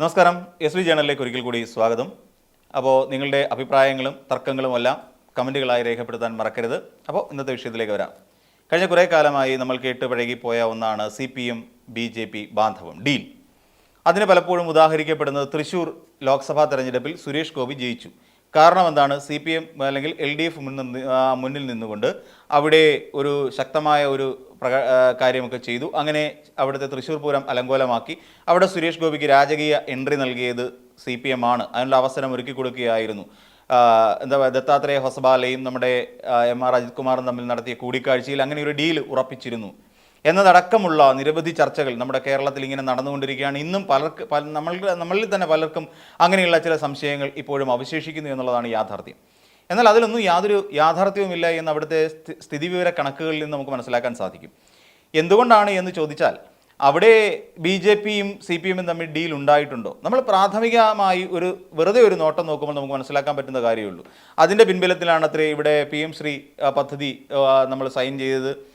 നമസ്കാരം. S V ജേണലിലേക്ക് ഒരിക്കൽ കൂടി സ്വാഗതം. അപ്പോൾ നിങ്ങളുടെ അഭിപ്രായങ്ങളും തർക്കങ്ങളും എല്ലാം കമന്റുകളായി രേഖപ്പെടുത്താൻ മറക്കരുത്. അപ്പോൾ ഇന്നത്തെ വിഷയത്തിലേക്ക് വരാം. കഴിഞ്ഞ കുറേ കാലമായി നമ്മൾ കേട്ട് പഴകിപ്പോയ ഒന്നാണ് C P M B J P ബാന്ധവം deal. അതിന് പലപ്പോഴും ഉദാഹരിക്കപ്പെടുന്നത് തൃശൂർ ലോക്സഭാ തെരഞ്ഞെടുപ്പിൽ സുരേഷ് ഗോപി ജയിച്ചു. കാരണം എന്താണ്? സി പി എം അല്ലെങ്കിൽ എൽ ഡി എഫ് മുന്നിൽ നിന്നുകൊണ്ട് അവിടെ ഒരു ശക്തമായ ഒരു പ്രക കാര്യമൊക്കെ ചെയ്തു. അങ്ങനെ അവിടുത്തെ തൃശ്ശൂർ പൂരം അലങ്കോലമാക്കി. അവിടെ സുരേഷ് ഗോപിക്ക് രാജകീയ എൻട്രി നൽകിയത് സി പി എം ആണ്. അതിനുള്ള അവസരം ഒരുക്കി കൊടുക്കുകയായിരുന്നു. എന്താ പറയുക ദത്താത്രേയ ഹൊസബാലയും നമ്മുടെ എം ആർ അജിത് കുമാറും തമ്മിൽ നടത്തിയ കൂടിക്കാഴ്ചയിൽ അങ്ങനെ ഒരു ഡീൽ ഉറപ്പിച്ചിരുന്നു. എന്നതടക്കമുള്ള നിരവധി ചർച്ചകൾ നമ്മുടെ കേരളത്തിൽ ഇങ്ങനെ നടന്നുകൊണ്ടിരിക്കുകയാണ്. ഇന്നും പലർക്ക് പല നമ്മളിൽ തന്നെ പലർക്കും അങ്ങനെയുള്ള ചില സംശയങ്ങൾ ഇപ്പോഴും അവശേഷിക്കുന്നു എന്നുള്ളതാണ് യാഥാർത്ഥ്യം. എന്നാൽ അതിലൊന്നും യാതൊരു യാഥാർത്ഥ്യവുമില്ല എന്ന് അവിടുത്തെ സ്ഥി- സ്ഥിതിവിവര കണക്കുകളിൽ നിന്ന് നമുക്ക് മനസ്സിലാക്കാൻ സാധിക്കും. എന്തുകൊണ്ടാണ് എന്ന് ചോദിച്ചാൽ അവിടെ ബി ജെ പിയും സി പി എമ്മും തമ്മിൽ ഡീൽ ഉണ്ടായിട്ടുണ്ടോ? നമ്മൾ പ്രാഥമികമായി ഒരു വെറുതെ ഒരു നോട്ടം നോക്കുമ്പോൾ നമുക്ക് മനസ്സിലാക്കാൻ പറ്റുന്ന കാര്യമുള്ളൂ അതിന്റെ പിൻബലത്തിലാണ് അത്രേ ഇവിടെ പി എം ശ്രീ പദ്ധതി നമ്മൾ സൈൻ ചെയ്തത്.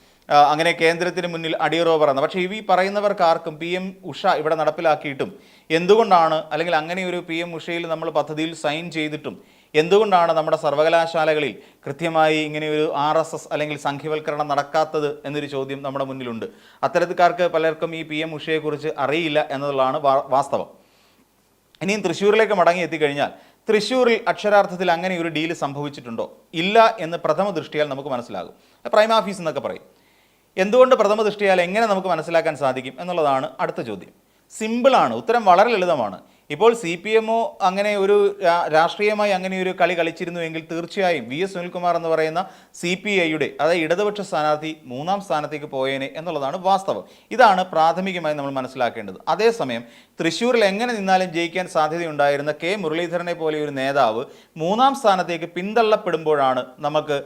അങ്ങനെ കേന്ദ്രത്തിന് മുന്നിൽ അടിയറവ് പറയുന്നത് പക്ഷേ ഈ പറയുന്നവർക്ക് ആർക്കും പി എം ഉഷ ഇവിടെ നടപ്പിലാക്കിയിട്ടും എന്തുകൊണ്ടാണ് അല്ലെങ്കിൽ അങ്ങനെ ഒരു പി എം ഉഷയിൽ നമ്മൾ പദ്ധതിയിൽ സൈൻ ചെയ്തിട്ടും എന്തുകൊണ്ടാണ് നമ്മുടെ സർവകലാശാലകളിൽ കൃത്യമായി ഇങ്ങനെ ഒരു ആർ എസ് എസ് അല്ലെങ്കിൽ സംഖ്യവൽക്കരണം നടക്കാത്തത് എന്നൊരു ചോദ്യം നമ്മുടെ മുന്നിലുണ്ട്. അത്തരത്തിക്കാർക്ക് പലർക്കും ഈ പി എം ഉഷയെക്കുറിച്ച് അറിയില്ല എന്നുള്ളതാണ് വാസ്തവം. ഇനിയും തൃശ്ശൂരിലേക്ക് മടങ്ങി എത്തിക്കഴിഞ്ഞാൽ തൃശ്ശൂരിൽ അക്ഷരാർത്ഥത്തിൽ അങ്ങനെ ഒരു ഡീൽ സംഭവിച്ചിട്ടുണ്ടോ? ഇല്ല എന്ന് പ്രഥമ ദൃഷ്ടിയാൽ നമുക്ക് മനസ്സിലാകും. പ്രൈം ഓഫീസ് എന്നൊക്കെ പറയും. എന്തുകൊണ്ട് പ്രഥമ ദൃഷ്ടിയാൽ എങ്ങനെ നമുക്ക് മനസ്സിലാക്കാൻ സാധിക്കും എന്നുള്ളതാണ് അടുത്ത ചോദ്യം. സിമ്പിളാണ് ഉത്തരം വളരെ ലളിതമാണ്. ഇപ്പോൾ സി പി എമ്മോ അങ്ങനെ ഒരു രാഷ്ട്രീയമായി അങ്ങനെ ഒരു കളി കളിച്ചിരുന്നുവെങ്കിൽ തീർച്ചയായും വി എസ് സുനിൽകുമാർ എന്ന് പറയുന്ന സി പി ഐയുടെ അതായത് ഇടതുപക്ഷ സ്ഥാനാർത്ഥി മൂന്നാം സ്ഥാനത്തേക്ക് പോയേനെ എന്നുള്ളതാണ് വാസ്തവം. ഇതാണ് പ്രാഥമികമായി നമ്മൾ മനസ്സിലാക്കേണ്ടത്. അതേസമയം തൃശ്ശൂരിൽ എങ്ങനെ നിന്നാലും ജയിക്കാൻ സാധ്യതയുണ്ടായിരുന്ന കെ മുരളീധരനെ പോലെ ഒരു നേതാവ് മൂന്നാം സ്ഥാനത്തേക്ക് പിന്തള്ളപ്പെടുമ്പോഴാണ് നമുക്ക്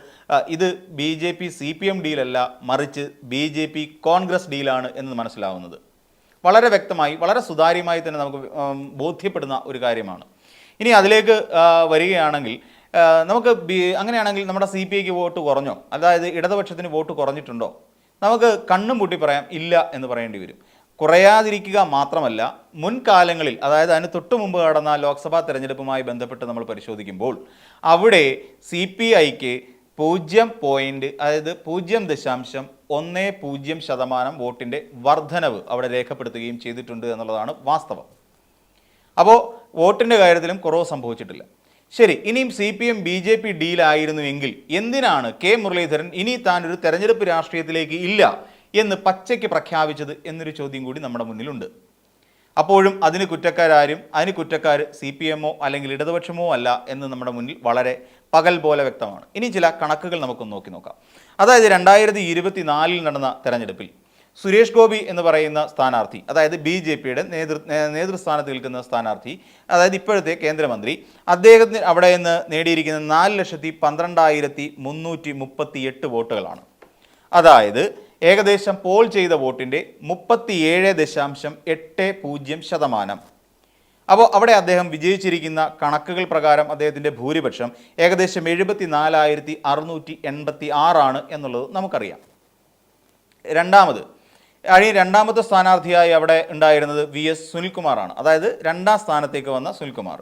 ഇത് B J P C P M ഡീലല്ല മറിച്ച് ബി ജെ പി കോൺഗ്രസ് ഡീലാണ് എന്ന് മനസ്സിലാവുന്നത്. വളരെ വ്യക്തമായി വളരെ സുതാര്യമായി തന്നെ നമുക്ക് ബോധ്യപ്പെടുന്ന ഒരു കാര്യമാണ്. ഇനി അതിലേക്ക് വരികയാണെങ്കിൽ നമുക്ക് അങ്ങനെയാണെങ്കിൽ നമ്മുടെ സി പി ഐക്ക് വോട്ട് കുറഞ്ഞോ? അതായത് ഇടതുപക്ഷത്തിന് വോട്ട് കുറഞ്ഞിട്ടുണ്ടോ? നമുക്ക് കണ്ണും പൂട്ടി പറയാം ഇല്ല എന്ന് പറയേണ്ടി വരും. കുറയാതിരിക്കുക മാത്രമല്ല മുൻകാലങ്ങളിൽ അതായത് അതിന് തൊട്ടു മുമ്പ് നടന്ന ലോക്സഭാ തെരഞ്ഞെടുപ്പുമായി ബന്ധപ്പെട്ട് നമ്മൾ പരിശോധിക്കുമ്പോൾ അവിടെ സി പി ഐക്ക് പൂജ്യം പോയിന്റ് അതായത് പൂജ്യം ദശാംശം ഒന്ന് പൂജ്യം ശതമാനം വോട്ടിന്റെ വർധനവ് അവിടെ രേഖപ്പെടുത്തുകയും ചെയ്തിട്ടുണ്ട് എന്നുള്ളതാണ് വാസ്തവം. അപ്പോൾ വോട്ടിന്റെ കാര്യത്തിലും കുറവ് സംഭവിച്ചിട്ടില്ല. ശരി ഇനിയും C P M B J P ഡീലായിരുന്നുവെങ്കിൽ എന്തിനാണ് കെ മുരളീധരൻ ഇനി താനൊരു തെരഞ്ഞെടുപ്പ് രാഷ്ട്രീയത്തിലേക്ക് ഇല്ല എന്ന് പച്ചയ്ക്ക് പ്രഖ്യാപിച്ചത് എന്നൊരു ചോദ്യം കൂടി നമ്മുടെ മുന്നിലുണ്ട്. അപ്പോഴും അതിന് കുറ്റക്കാരും അതിന് കുറ്റക്കാർ സി പി എമ്മോ അല്ലെങ്കിൽ ഇടതുപക്ഷമോ അല്ല എന്ന് നമ്മുടെ മുന്നിൽ വളരെ പകൽ പോലെ വ്യക്തമാണ്. ഇനി ചില കണക്കുകൾ നമുക്കൊന്ന് നോക്കി നോക്കാം. അതായത് രണ്ടായിരത്തി ഇരുപത്തി നാലിൽ നടന്ന തെരഞ്ഞെടുപ്പിൽ സുരേഷ് ഗോപി എന്ന് പറയുന്ന സ്ഥാനാർത്ഥി അതായത് ബി ജെ പിയുടെ നേതൃ നേതൃസ്ഥാനത്ത് നിൽക്കുന്ന സ്ഥാനാർത്ഥി അതായത് ഇപ്പോഴത്തെ കേന്ദ്രമന്ത്രി അദ്ദേഹത്തിന് അവിടെ നിന്ന് നേടിയിരിക്കുന്ന നാല് ലക്ഷത്തി പന്ത്രണ്ടായിരത്തി മുന്നൂറ്റി മുപ്പത്തി എട്ട് വോട്ടുകളാണ്. അതായത് ഏകദേശം പോൾ ചെയ്ത വോട്ടിന്റെ മുപ്പത്തിയേഴ് ദശാംശം എട്ട് പൂജ്യം ശതമാനം. അപ്പോൾ അവിടെ അദ്ദേഹം വിജയിച്ചിരിക്കുന്ന കണക്കുകൾ പ്രകാരം അദ്ദേഹത്തിന്റെ ഭൂരിപക്ഷം ഏകദേശം എഴുപത്തി നാലായിരത്തി അറുന്നൂറ്റി എൺപത്തി ആറാണ് എന്നുള്ളത് നമുക്കറിയാം. രണ്ടാമത് അഴി രണ്ടാമത്തെ സ്ഥാനാർത്ഥിയായി അവിടെ ഉണ്ടായിരുന്നത് വി എസ് സുനിൽകുമാറാണ്. അതായത് രണ്ടാം സ്ഥാനത്തേക്ക് വന്ന സുനിൽകുമാർ.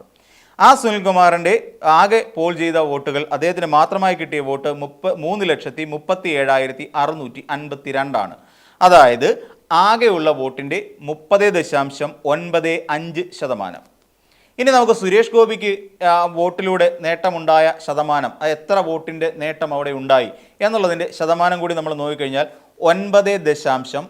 ആ സുനിൽകുമാറിന്റെ ആകെ പോൾ ചെയ്ത വോട്ടുകൾ അദ്ദേഹത്തിന് മാത്രമായി കിട്ടിയ വോട്ട് മുപ്പ മൂന്ന് ലക്ഷത്തി മുപ്പത്തി ഏഴായിരത്തി അറുന്നൂറ്റി അൻപത്തി രണ്ടാണ് അതായത് ആകെയുള്ള വോട്ടിന്റെ മുപ്പത് ദശാംശം ഒൻപത് അഞ്ച് ശതമാനം. ഇനി നമുക്ക് സുരേഷ് ഗോപിക്ക് വോട്ടിലൂടെ നേട്ടമുണ്ടായ ശതമാനം അത് എത്ര വോട്ടിന്റെ നേട്ടം അവിടെ ഉണ്ടായി എന്നുള്ളതിന്റെ ശതമാനം കൂടി നമ്മൾ നോക്കിക്കഴിഞ്ഞാൽ ഒൻപത് ദശാംശം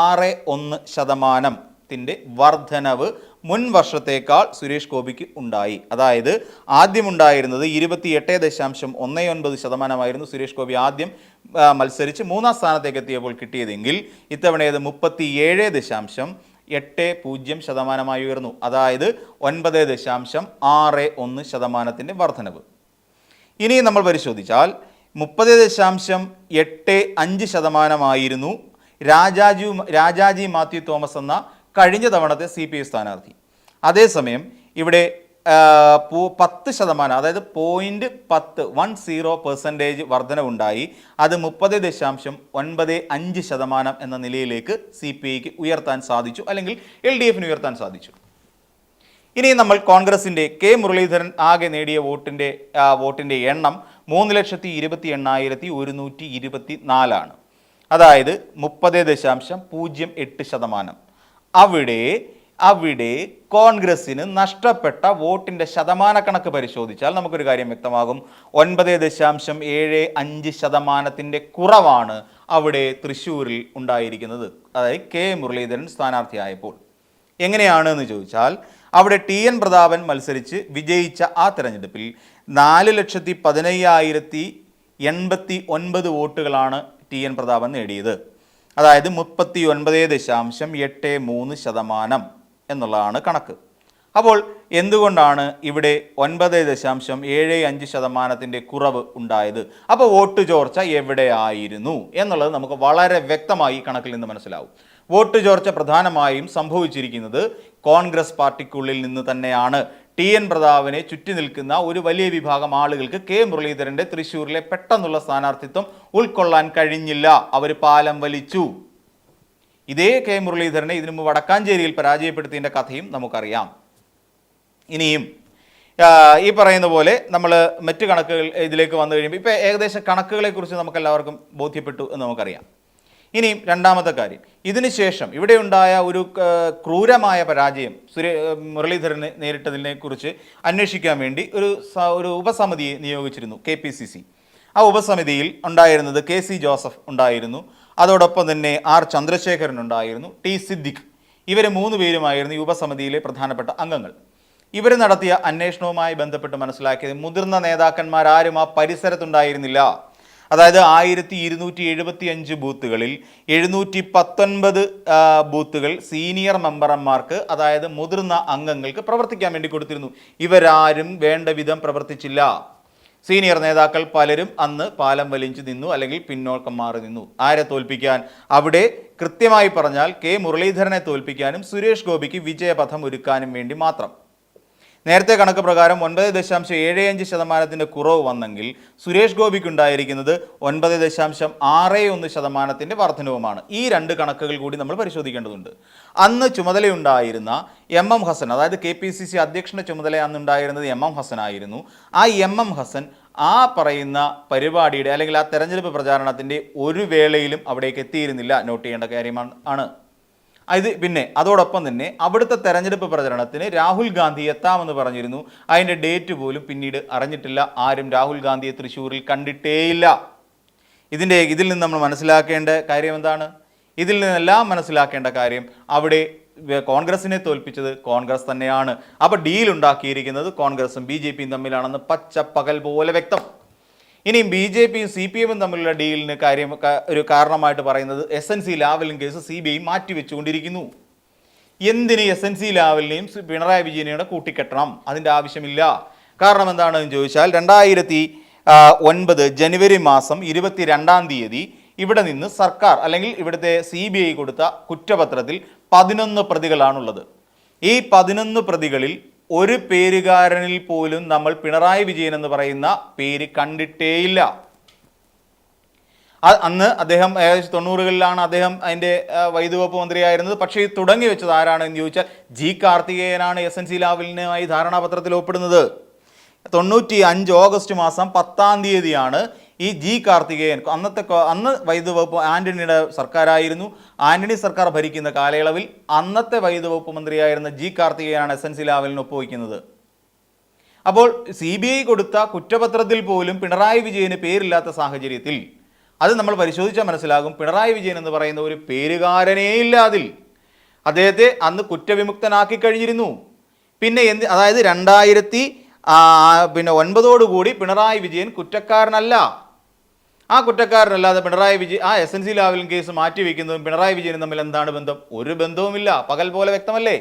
ആറ് ഒന്ന് ശതമാനത്തിന്റെ വർധനവ് മുൻ വർഷത്തേക്കാൾ സുരേഷ് ഗോപിക്ക് ഉണ്ടായി. അതായത് ആദ്യമുണ്ടായിരുന്നത് ഇരുപത്തിയെട്ട് ദശാംശം ഒന്ന് ഒൻപത് ശതമാനമായിരുന്നു സുരേഷ് ഗോപി ആദ്യം മത്സരിച്ച് മൂന്നാം സ്ഥാനത്തേക്ക് എത്തിയപ്പോൾ കിട്ടിയതെങ്കിൽ ഇത്തവണ ഇത് മുപ്പത്തിയേഴ് ദശാംശം എട്ട് പൂജ്യം ശതമാനമായി ഉയർന്നു. അതായത് ഒൻപത് ദശാംശം ആറ് ഒന്ന് ശതമാനത്തിന്റെ വർധനവ്. ഇനി നമ്മൾ പരിശോധിച്ചാൽ മുപ്പത് ദശാംശം എട്ട് അഞ്ച് ശതമാനമായിരുന്നു രാജാജി രാജാജി മാത്യു തോമസ് എന്ന കഴിഞ്ഞ തവണത്തെ സി പി ഐ സ്ഥാനാർത്ഥി. അതേസമയം ഇവിടെ പത്ത് ശതമാനം അതായത് പോയിന്റ് പത്ത് വൺ സീറോ പെർസെന്റേജ് വർധനവുണ്ടായി. അത് മുപ്പത് ദശാംശം ഒൻപത് അഞ്ച് ശതമാനം എന്ന നിലയിലേക്ക് സി പി ഐക്ക് ഉയർത്താൻ സാധിച്ചു അല്ലെങ്കിൽ എൽ ഡി എഫിന് ഉയർത്താൻ സാധിച്ചു. ഇനി നമ്മൾ കോൺഗ്രസിന്റെ കെ മുരളീധരൻ ആകെ നേടിയ വോട്ടിന്റെ വോട്ടിന്റെ എണ്ണം മൂന്ന് ലക്ഷത്തി ഇരുപത്തി എണ്ണായിരത്തി ഒരുന്നൂറ്റി ഇരുപത്തി നാലാണ് അതായത് മുപ്പത് ദശാംശം പൂജ്യം എട്ട് ശതമാനം. അവിടെ അവിടെ കോൺഗ്രസിന് നഷ്ടപ്പെട്ട വോട്ടിന്റെ ശതമാനക്കണക്ക് പരിശോധിച്ചാൽ നമുക്കൊരു കാര്യം വ്യക്തമാകും. ഒൻപത് ദശാംശം ഏഴ് അഞ്ച് ശതമാനത്തിന്റെ കുറവാണ് അവിടെ തൃശ്ശൂരിൽ ഉണ്ടായിരിക്കുന്നത്. അതായത് കെ മുരളീധരൻ സ്ഥാനാർത്ഥിയായപ്പോൾ. എങ്ങനെയാണ് എന്ന് ചോദിച്ചാൽ അവിടെ ടി എൻ പ്രതാപൻ മത്സരിച്ച് വിജയിച്ച ആ തെരഞ്ഞെടുപ്പിൽ നാല് ലക്ഷത്തി പതിനയ്യായിരത്തി എൺപത്തി ഒൻപത് വോട്ടുകളാണ് ടി എൻ പ്രതാപൻ നേടിയത്. അതായത് മുപ്പത്തി ഒൻപത് ദശാംശം എട്ട് മൂന്ന് ശതമാനം എന്നുള്ളതാണ് കണക്ക്. അപ്പോൾ എന്തുകൊണ്ടാണ് ഇവിടെ ഒൻപത് ദശാംശം ഏഴ് അഞ്ച് ശതമാനത്തിന്റെ കുറവ് ഉണ്ടായത്? അപ്പോൾ വോട്ട് ചോർച്ച എവിടെയായിരുന്നു എന്നുള്ളത് നമുക്ക് വളരെ വ്യക്തമായി കണക്കിൽ നിന്ന് മനസ്സിലാവും. വോട്ട് ചോർച്ച പ്രധാനമായും സംഭവിച്ചിരിക്കുന്നത് കോൺഗ്രസ് പാർട്ടിക്കുള്ളിൽ നിന്ന് തന്നെയാണ്. ടി എൻ പ്രതാപനെ ചുറ്റി നിൽക്കുന്ന ഒരു വലിയ വിഭാഗം ആളുകൾക്ക് കെ മുരളീധരന്റെ തൃശ്ശൂരിലെ പെട്ടെന്നുള്ള സ്ഥാനാർത്ഥിത്വം ഉൾക്കൊള്ളാൻ കഴിഞ്ഞില്ല. അവർ പാലം വലിച്ചു. ഇതേ കെ മുരളീധരനെ ഇതിനു മുമ്പ് വടക്കാഞ്ചേരിയിൽ പരാജയപ്പെടുത്തിയതിന്റെ കഥയും നമുക്കറിയാം. ഇനിയും ഈ പറയുന്ന പോലെ നമ്മൾ മറ്റ് കണക്കുകൾ ഇതിലേക്ക് വന്നു കഴിയുമ്പോൾ ഇപ്പോൾ ഏകദേശം കണക്കുകളെക്കുറിച്ച് നമുക്കെല്ലാവർക്കും ബോധ്യപ്പെട്ടു എന്ന് നമുക്കറിയാം. ഇനിയും രണ്ടാമത്തെ കാര്യം. ഇതിനുശേഷം ഇവിടെ ഉണ്ടായ ഒരു ക്രൂരമായ പരാജയം സുരേ മുരളീധരന് നേരിട്ടതിനെ കുറിച്ച് അന്വേഷിക്കാൻ വേണ്ടി ഒരു ഒരു ഉപസമിതിയെ നിയോഗിച്ചിരുന്നു കെ പി സി സി. ആ ഉപസമിതിയിൽ ഉണ്ടായിരുന്നത് കെ സി ജോസഫ് ഉണ്ടായിരുന്നു. അതോടൊപ്പം തന്നെ ആർ ചന്ദ്രശേഖരൻ ഉണ്ടായിരുന്നു ടി സിദ്ദിഖ്. ഇവർ മൂന്ന് പേരുമായിരുന്നു ഈ ഉപസമിതിയിലെ പ്രധാനപ്പെട്ട അംഗങ്ങൾ. ഇവർ നടത്തിയ അന്വേഷണവുമായി ബന്ധപ്പെട്ട് മനസ്സിലാക്കിയത് മുതിർന്ന നേതാക്കന്മാരാരും ആ പരിസരത്തുണ്ടായിരുന്നില്ല. അതായത് ആയിരത്തി ഇരുന്നൂറ്റി എഴുപത്തി അഞ്ച് ബൂത്തുകളിൽ എഴുന്നൂറ്റി പത്തൊൻപത് ബൂത്തുകൾ സീനിയർ മെമ്പർമാർക്ക് അതായത് മുതിർന്ന അംഗങ്ങൾക്ക് പ്രവർത്തിക്കാൻ വേണ്ടി കൊടുത്തിരുന്നു. ഇവരാരും വേണ്ട വിധം പ്രവർത്തിച്ചില്ല. സീനിയർ നേതാക്കൾ പലരും അന്ന് പാലം വലിച്ചു നിന്നു അല്ലെങ്കിൽ പിന്നോക്കം മാറി നിന്നു. ആരെ തോൽപ്പിക്കാൻ? അവിടെ കൃത്യമായി പറഞ്ഞാൽ കെ മുരളീധരനെ തോൽപ്പിക്കാനും സുരേഷ് ഗോപിക്ക് വിജയപഥം ഒരുക്കാനും വേണ്ടി മാത്രം. നേരത്തെ കണക്ക് പ്രകാരം ഒൻപത് ദശാംശം ഏഴ് അഞ്ച് ശതമാനത്തിന്റെ കുറവ് വന്നെങ്കിൽ സുരേഷ് ഗോപിക്കുണ്ടായിരിക്കുന്നത് ഒൻപത് ദശാംശം ആറ് ഒന്ന് ശതമാനത്തിന്റെ വർധനവുമാണ്. ഈ രണ്ട് കണക്കുകൾ കൂടി നമ്മൾ പരിശോധിക്കേണ്ടതുണ്ട്. അന്ന് ചുമതലയുണ്ടായിരുന്ന എം എം ഹസൻ അതായത് കെ പി സി സി അധ്യക്ഷന്റെ ചുമതല അന്നുണ്ടായിരുന്നത് എം എം ഹസൻ ആയിരുന്നു. ആ എം എം ഹസൻ ആ പറയുന്ന പരിപാടിയുടെ അല്ലെങ്കിൽ ആ തെരഞ്ഞെടുപ്പ് പ്രചാരണത്തിന്റെ ഒരു വേളയിലും അവിടേക്ക് എത്തിയിരുന്നില്ല. നോട്ട് ചെയ്യേണ്ട കാര്യമാണ്. ആണ് ഇത് പിന്നെ അതോടൊപ്പം തന്നെ അവിടുത്തെ തെരഞ്ഞെടുപ്പ് പ്രചരണത്തിന് രാഹുൽ ഗാന്ധി എത്താമെന്ന് പറഞ്ഞിരുന്നു. അതിന്റെ ഡേറ്റ് പോലും പിന്നീട് അറിഞ്ഞിട്ടില്ല. ആരും രാഹുൽ ഗാന്ധിയെ തൃശ്ശൂരിൽ കണ്ടിട്ടേയില്ല. ഇതിന്റെ ഇതിൽ നിന്ന് നമ്മൾ മനസ്സിലാക്കേണ്ട കാര്യം എന്താണ്? ഇതിൽ നിന്നെല്ലാം മനസ്സിലാക്കേണ്ട കാര്യം അവിടെ കോൺഗ്രസിനെ തോൽപ്പിച്ചത് കോൺഗ്രസ് തന്നെയാണ്. അപ്പോൾ ഡീൽ ഉണ്ടാക്കിയിരിക്കുന്നത് കോൺഗ്രസും ബി ജെ പിയും തമ്മിലാണെന്ന് പച്ചപ്പകൽ പോലെ വ്യക്തം. ഇനി ബി ജെ പിയും സി പി എമ്മും തമ്മിലുള്ള ഡീലിന് കാര്യം ഒരു കാരണമായിട്ട് പറയുന്നത് S N C Lavalin case C B I മാറ്റിവെച്ചുകൊണ്ടിരിക്കുന്നു. എന്തിന് എസ് എൻ സി ലാവലിനെയും പിണറായി വിജയനെയും കൂട്ടിക്കെട്ടണം? അതിന്റെ ആവശ്യമില്ല. കാരണം എന്താണെന്ന് ചോദിച്ചാൽ രണ്ടായിരത്തി ഒൻപത് ജനുവരി മാസം ഇരുപത്തി രണ്ടാം തീയതി ഇവിടെ നിന്ന് സർക്കാർ അല്ലെങ്കിൽ ഇവിടുത്തെ സി ബി ഐ കൊടുത്ത കുറ്റപത്രത്തിൽ പതിനൊന്ന് പ്രതികളാണുള്ളത്. ഈ പതിനൊന്ന് പ്രതികളിൽ ഒരു പേരുകാരനിൽ പോലും നമ്മൾ പിണറായി വിജയൻ എന്ന് പറയുന്ന പേര് കണ്ടിട്ടേയില്ല. അന്ന് അദ്ദേഹം ഏകദേശം തൊണ്ണൂറുകളിലാണ് അദ്ദേഹം അതിന്റെ വൈദ്യവകുപ്പ് മന്ത്രിയായിരുന്നത്. പക്ഷേ ഇത് തുടങ്ങി വെച്ചത് ആരാണ് എന്ന് ചോദിച്ചാൽ ജി കാർത്തികേയനാണ് എസ് എൻ സി ലാവലിനുമായി ധാരണാപത്രത്തിൽ ഒപ്പിടുന്നത്. തൊണ്ണൂറ്റി അഞ്ച് ഓഗസ്റ്റ് മാസം പത്താം തീയതിയാണ് ഈ ജി കാർത്തികേയൻ അന്നത്തെ അന്ന് വൈദ്യുതി വകുപ്പ് ആന്റണിയുടെ സർക്കാരായിരുന്നു. ആന്റണി സർക്കാർ ഭരിക്കുന്ന കാലയളവിൽ അന്നത്തെ വൈദ്യുതി വകുപ്പ് മന്ത്രിയായിരുന്ന ജി കാർത്തികേയനാണ് എസ് എൻ സി ലാവലിന് ഒപ്പുവയ്ക്കുന്നത് അപ്പോൾ സി ബി ഐ കൊടുത്ത കുറ്റപത്രത്തിൽ പോലും പിണറായി വിജയന് പേരില്ലാത്ത സാഹചര്യത്തിൽ അത് നമ്മൾ പരിശോധിച്ചാൽ മനസ്സിലാകും. പിണറായി വിജയൻ എന്ന് പറയുന്ന ഒരു പേരുകാരനേ ഇല്ല അതിൽ. അദ്ദേഹത്തെ അന്ന് കുറ്റവിമുക്തനാക്കി കഴിഞ്ഞിരുന്നു. പിന്നെ എന്ത് അതായത് രണ്ടായിരത്തി പിന്നെ ഒൻപതോടുകൂടി പിണറായി വിജയൻ കുറ്റക്കാരനല്ല. ആ കുറ്റക്കാരനല്ലാതെ പിണറായി വിജയൻ ആ S N C Lavalin case മാറ്റിവെക്കുന്നതും Pinarayi വിജയനും തമ്മിൽ എന്താണ് ബന്ധം? ഒരു ബന്ധവുമില്ല. പകൽ പോലെ വ്യക്തമല്ലേ?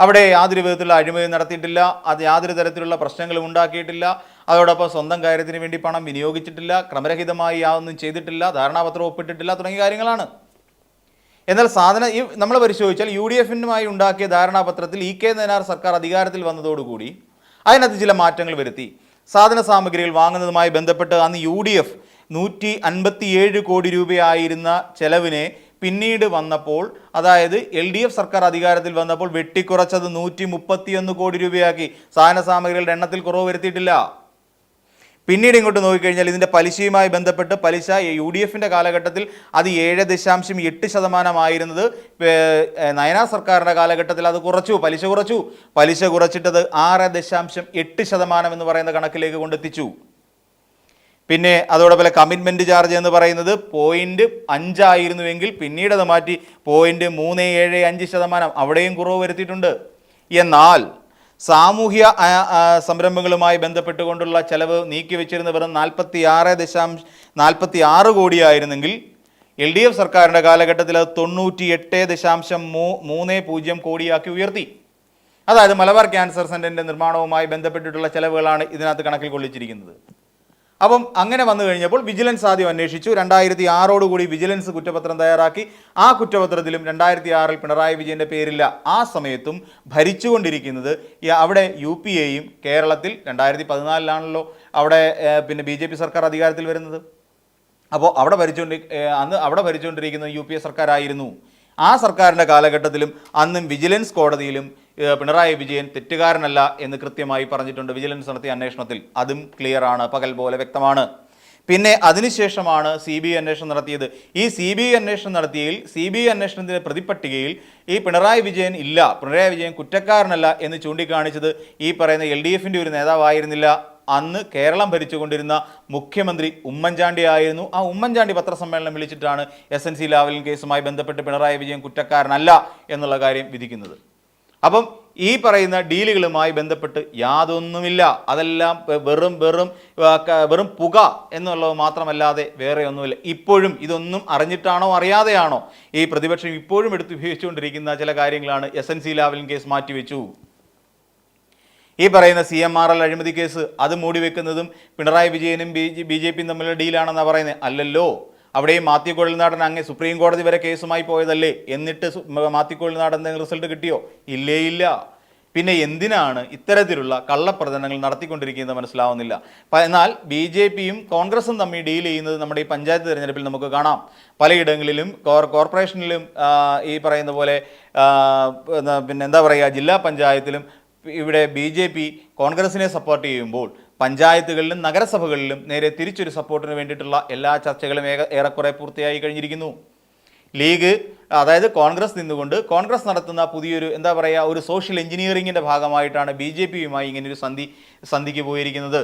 അവിടെ യാതൊരു വിധത്തിലുള്ള അഴിമതി നടത്തിയിട്ടില്ല. അത് യാതൊരു തരത്തിലുള്ള പ്രശ്നങ്ങളും ഉണ്ടാക്കിയിട്ടില്ല. അതോടൊപ്പം സ്വന്തം കാര്യത്തിന് വേണ്ടി പണം വിനിയോഗിച്ചിട്ടില്ല. ക്രമരഹിതമായി യാതൊന്നും ചെയ്തിട്ടില്ല. ധാരണാപത്രം ഒപ്പിട്ടിട്ടില്ല. തുടങ്ങിയ കാര്യങ്ങളാണ്. എന്നാൽ സാധന ഈ നമ്മൾ പരിശോധിച്ചാൽ യു ഡി എഫിനുമായി ഉണ്ടാക്കിയ ധാരണാപത്രത്തിൽ ഇ കെ നയനാർ സർക്കാർ അധികാരത്തിൽ വന്നതോടുകൂടി അതിനകത്ത് ചില മാറ്റങ്ങൾ വരുത്തി. സാധന സാമഗ്രികൾ വാങ്ങുന്നതുമായി ബന്ധപ്പെട്ട് അന്ന് യു ഡി എഫ് നൂറ്റി അൻപത്തിയേഴ് കോടി രൂപയായിരുന്ന ചെലവിനെ പിന്നീട് വന്നപ്പോൾ അതായത് എൽ ഡി എഫ് സർക്കാർ അധികാരത്തിൽ വന്നപ്പോൾ വെട്ടിക്കുറച്ചത് നൂറ്റി മുപ്പത്തിയൊന്ന് കോടി രൂപയാക്കി. സാധന സാമഗ്രികളുടെ എണ്ണത്തിൽ കുറവ് വരുത്തിയിട്ടില്ല. പിന്നീട് ഇങ്ങോട്ട് നോക്കിക്കഴിഞ്ഞാൽ ഇതിന്റെ പലിശയുമായി ബന്ധപ്പെട്ട് പലിശ യു ഡി എഫിന്റെ കാലഘട്ടത്തിൽ അത് ഏഴ് ദശാംശം എട്ട് ശതമാനമായിരുന്നത്. നയനാ സർക്കാരിന്റെ കാലഘട്ടത്തിൽ അത് കുറച്ചു പലിശ കുറച്ചു. പലിശ കുറച്ചിട്ടത് ആറ് ദശാംശം എട്ട് ശതമാനം എന്ന് പറയുന്ന കണക്കിലേക്ക് കൊണ്ടെത്തിച്ചു. പിന്നെ അതോടൊപ്പം കമ്മിറ്റ്മെന്റ് ചാർജ് എന്ന് പറയുന്നത് പോയിന്റ് അഞ്ചായിരുന്നുവെങ്കിൽ പിന്നീട് അത് മാറ്റി പോയിന്റ് മൂന്ന് ഏഴ് അഞ്ച് ശതമാനം അവിടെയും കുറവ് വരുത്തിയിട്ടുണ്ട്. എന്നാൽ സാമൂഹ്യ സംരംഭങ്ങളുമായി ബന്ധപ്പെട്ടുകൊണ്ടുള്ള ചെലവ് നീക്കി വെച്ചിരുന്ന വെറും നാൽപ്പത്തി ആറ് ദശാംശ നാൽപ്പത്തി ആറ് കോടിയായിരുന്നെങ്കിൽ എൽ ഡി എഫ് സർക്കാരിന്റെ കാലഘട്ടത്തിൽ അത് തൊണ്ണൂറ്റി എട്ട് ദശാംശം മൂ മൂന്ന് പൂജ്യം കോടിയാക്കി ഉയർത്തി. അതായത് മലബാർ ക്യാൻസർ സെന്ററിന്റെ നിർമ്മാണവുമായി ബന്ധപ്പെട്ടിട്ടുള്ള ചെലവുകളാണ് ഇതിനകത്ത് കണക്കിൽ കൊള്ളിച്ചിരിക്കുന്നത്. അപ്പം അങ്ങനെ വന്നു കഴിഞ്ഞപ്പോൾ വിജിലൻസ് ആദ്യം അന്വേഷിച്ചു. രണ്ടായിരത്തി ആറോടുകൂടി വിജിലൻസ് കുറ്റപത്രം തയ്യാറാക്കി. ആ കുറ്റപത്രത്തിലും രണ്ടായിരത്തി ആറിൽ പിണറായി വിജയന്റെ പേരില്ല. ആ സമയത്തും ഭരിച്ചുകൊണ്ടിരിക്കുന്നത് അവിടെ യു പി എയും കേരളത്തിൽ രണ്ടായിരത്തി പതിനാലിലാണല്ലോ അവിടെ പിന്നെ ബി ജെ പി സർക്കാർ അധികാരത്തിൽ വരുന്നത്. അപ്പോൾ അവിടെ ഭരിച്ചുകൊണ്ടി അന്ന് അവിടെ ഭരിച്ചുകൊണ്ടിരിക്കുന്നത് യു പി എ സർക്കാരായിരുന്നു. ആ സർക്കാരിന്റെ കാലഘട്ടത്തിലും അന്നും വിജിലൻസ് കോടതിയിലും പിണറായി വിജയൻ തെറ്റുകാരനല്ല എന്ന് കൃത്യമായി പറഞ്ഞിട്ടുണ്ട് വിജിലൻസ് നടത്തിയ അന്വേഷണത്തിൽ. അതും ക്ലിയർ ആണ് പകൽ പോലെ വ്യക്തമാണ്. പിന്നെ അതിനുശേഷമാണ് സി ബി ഐ അന്വേഷണം നടത്തിയത്. ഈ സി ബി ഐ അന്വേഷണം നടത്തിയതിൽ സി ബി ഐ അന്വേഷണത്തിന്റെ പ്രതിപട്ടികയിൽ ഈ പിണറായി വിജയൻ ഇല്ല പിണറായി വിജയൻ കുറ്റക്കാരനല്ല എന്ന് ചൂണ്ടിക്കാണിച്ചത് ഈ പറയുന്ന എൽ ഡി എഫിന്റെ ഒരു നേതാവായിരുന്നില്ല. അന്ന് കേരളം ഭരിച്ചുകൊണ്ടിരുന്ന മുഖ്യമന്ത്രി ഉമ്മൻചാണ്ടി ആയിരുന്നു. ആ ഉമ്മൻചാണ്ടി പത്രസമ്മേളനം വിളിച്ചിട്ടാണ് എസ് എൻ സി ലാവലിൻ കേസുമായി ബന്ധപ്പെട്ട് പിണറായി വിജയൻ കുറ്റക്കാരനല്ല എന്നുള്ള കാര്യം വിധിക്കുന്നത്. അപ്പം ഈ പറയുന്ന ഡീലുകളുമായി ബന്ധപ്പെട്ട് യാതൊന്നുമില്ല. അതെല്ലാം വെറും വെറും വെറും പുക എന്നുള്ളത് മാത്രമല്ലാതെ വേറെ ഒന്നുമില്ല. ഇപ്പോഴും ഇതൊന്നും അറിഞ്ഞിട്ടാണോ അറിയാതെയാണോ? ഈ പ്രതിപക്ഷം ഇപ്പോഴും എടുത്ത് ഉപയോഗിച്ചുകൊണ്ടിരിക്കുന്ന ചില കാര്യങ്ങളാണ് S N C Lavalin case മാറ്റിവെച്ചു. ഈ പറയുന്ന സി എം ആർ എൽ അഴിമതി കേസ് അത് മൂടിവെക്കുന്നതും പിണറായി വിജയനും ബി ബി ജെ പിയും തമ്മിലുള്ള ഡീലാണെന്നാണ് പറയുന്നത് അല്ലല്ലോ. അവിടെയും മാത്യു നാടൻ അങ്ങ് സുപ്രീം കോടതി വരെ കേസുമായി പോയതല്ലേ? എന്നിട്ട് മാത്യു കൊഴിൽനാടൻ എന്തെങ്കിലും റിസൾട്ട് കിട്ടിയോ? ഇല്ലേ ഇല്ല. പിന്നെ എന്തിനാണ് ഇത്തരത്തിലുള്ള കള്ളപ്രചരണങ്ങൾ നടത്തിക്കൊണ്ടിരിക്കുന്നത് മനസ്സിലാവുന്നില്ല. എന്നാൽ ബി ജെ പിയും കോൺഗ്രസും തമ്മിൽ ഡീൽ ചെയ്യുന്നത് നമ്മുടെ ഈ പഞ്ചായത്ത് തിരഞ്ഞെടുപ്പിൽ നമുക്ക് കാണാം. പലയിടങ്ങളിലും കോർ കോർപ്പറേഷനിലും ഈ പറയുന്ന പോലെ പിന്നെ എന്താ പറയുക ജില്ലാ പഞ്ചായത്തിലും ഇവിടെ ബി ജെ പി കോൺഗ്രസിനെ സപ്പോർട്ട് ചെയ്യുമ്പോൾ പഞ്ചായത്തുകളിലും നഗരസഭകളിലും നേരെ തിരിച്ചൊരു സപ്പോർട്ടിന് വേണ്ടിയിട്ടുള്ള എല്ലാ ചർച്ചകളും ഏറെക്കുറെ പൂർത്തിയായി കഴിഞ്ഞിരിക്കുന്നു. ലീഗ് അതായത് കോൺഗ്രസ് നിന്നുകൊണ്ട് കോൺഗ്രസ് നടത്തുന്ന പുതിയൊരു എന്താ പറയുക ഒരു സോഷ്യൽ എഞ്ചിനീയറിങ്ങിന്റെ ഭാഗമായിട്ടാണ് ബി ജെ പിയുമായി ഇങ്ങനൊരു സന്ധി സന്ധിക്ക് പോയിരിക്കുന്നത്.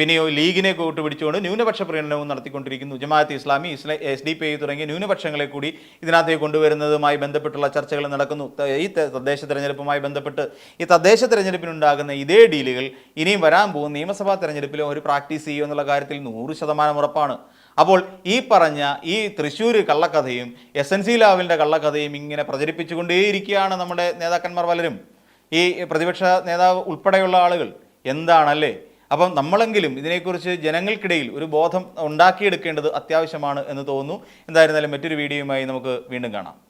പിന്നെയോ ലീഗിനെ കൂട്ടുപിടിച്ചുകൊണ്ട് ന്യൂനപക്ഷ പ്രകടനവും നടത്തിക്കൊണ്ടിരിക്കുന്നു. ജമാഅത്ത് ഇസ്ലാമി ഇസ്ലാ എസ് ഡി പി ഐ തുടങ്ങിയ ന്യൂനപക്ഷങ്ങളെ കൂടി ഇതിനകത്തേക്ക് കൊണ്ടുവരുന്നതുമായി ബന്ധപ്പെട്ടുള്ള ചർച്ചകൾ നടക്കുന്നു. ഈ തദ്ദേശ തെരഞ്ഞെടുപ്പുമായി ബന്ധപ്പെട്ട് ഈ തദ്ദേശ തെരഞ്ഞെടുപ്പിനുണ്ടാകുന്ന ഇതേ ഡീലുകൾ ഇനിയും വരാൻ പോകുന്ന നിയമസഭാ തെരഞ്ഞെടുപ്പിലും ഒരു പ്രാക്ടീസ് ചെയ്യുക എന്നുള്ള കാര്യത്തിൽ നൂറ് ശതമാനം ഉറപ്പാണ്. അപ്പോൾ ഈ പറഞ്ഞ ഈ തൃശ്ശൂർ കള്ളക്കഥയും എസ് എൻ സി ലാവലിന്റെ കള്ളക്കഥയും ഇങ്ങനെ പ്രചരിപ്പിച്ചുകൊണ്ടേയിരിക്കുകയാണ് നമ്മുടെ നേതാക്കന്മാർ പലരും. ഈ പ്രതിപക്ഷ നേതാവ് ഉൾപ്പെടെയുള്ള ആളുകൾ. എന്താണല്ലേ? അപ്പം നമ്മളെങ്കിലും ഇതിനെക്കുറിച്ച് ജനങ്ങൾക്കിടയിൽ ഒരു ബോധം ഉണ്ടാക്കിയെടുക്കേണ്ടത് അത്യാവശ്യമാണ് എന്ന് തോന്നുന്നു. എന്തായിരുന്നാലും മറ്റൊരു വീഡിയോയുമായി നമുക്ക് വീണ്ടും കാണാം.